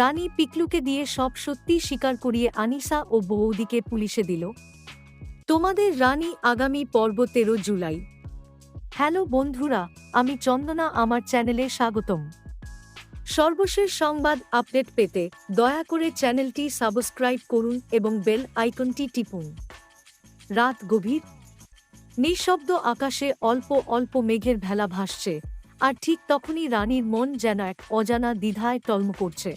রানী পিকলুকে দিয়ে সব সত্যি স্বীকার করিয়ে আনিসা ও বৌদিকে পুলিশে দিল। তোমাদের রানী আগামী পর্ব তেরো জুলাই। হ্যালো বন্ধুরা, আমি চন্দনা, আমার চ্যানেলে স্বাগতম। সর্বশেষ সংবাদ আপডেট পেতে দয়া করে চ্যানেলটি সাবস্ক্রাইব করুন এবং বেল আইকনটি টিপুন। রাত গভীর। নিঃশব্দ আকাশে অল্প অল্প মেঘের ভেলা ভাসছে, আর ঠিক তখনই রানীর মন যেন এক অজানা দ্বিধায় টলম করছে।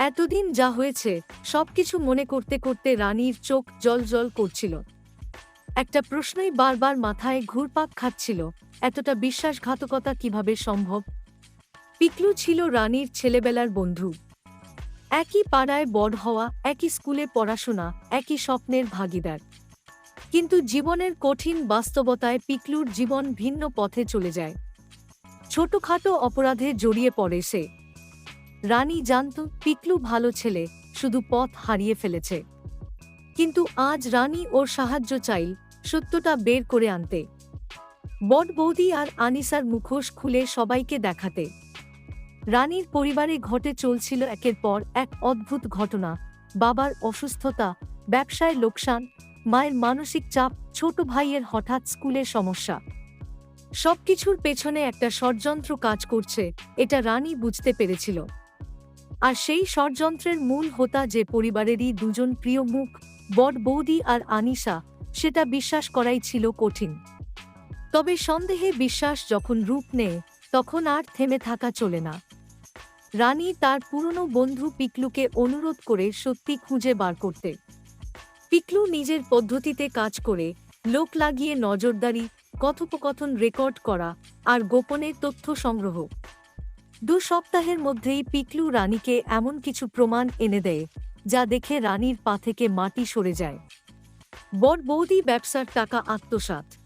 এতদিন যা হয়েছে, সবকিছু মনে করতে করতে রানীর চোখ জল জল করছিল। একটা প্রশ্নই বারবার মাথায় ঘুরপাক খাচ্ছিল, এতটা বিশ্বাসঘাতকতা কীভাবে সম্ভব? পিকলু ছিল রানীর ছেলেবেলার বন্ধু। একই পাড়ায় বড় হওয়া, একই স্কুলে পড়াশোনা, একই স্বপ্নের ভাগিদার। কিন্তু জীবনের কঠিন বাস্তবতায় পিকলুর জীবন ভিন্ন পথে চলে যায়। ছোটখাটো অপরাধে জড়িয়ে পড়ে সে। রানী জানত পিকলু ভালো ছেলে, শুধু পথ হারিয়ে ফেলেছে। কিন্তু আজ রানী ওর সাহায্য চাইল সত্যটা বের করে আনতে। বট বৌদি আর আনিসার মুখোশ খুলে সবাইকে দেখাতে। রানীর পরিবারে ঘটে চলছিল একের পর এক অদ্ভুত ঘটনা। বাবার অসুস্থতা, ব্যবসায় লোকসান, মায়ের মানসিক চাপ, ছোট ভাইয়ের হঠাৎ স্কুলের সমস্যা। সবকিছুর পেছনে একটা ষড়যন্ত্র কাজ করছে, এটা রানী বুঝতে পেরেছিল। আর সেই ষড়যন্ত্রের মূল হোতা যে পরিবারেরই দুজন প্রিয় মুখ বট বৌদি আর আনিসা সেটা বিশ্বাস করাই ছিল কঠিন। তবে সন্দেহে বিশ্বাস যখন রূপ নেয়, তখন আর থেমে থাকা চলে না। রানী তার পুরনো বন্ধু পিকলুকে অনুরোধ করে সত্যি খুঁজে বার করতে। পিকলু নিজের পদ্ধতিতে কাজ করে, লোক লাগিয়ে নজরদারি, কথোপকথন রেকর্ড করা আর গোপনে তথ্য সংগ্রহ। দু সপ্তাহের মধ্যেই পিকলু রানীকে এমন কিছু প্রমাণ এনে দেয়, যা দেখে রানীর পা থেকে মাটি সরে যায়। বর বৌদি ব্যবসার টাকা আত্মসাৎ।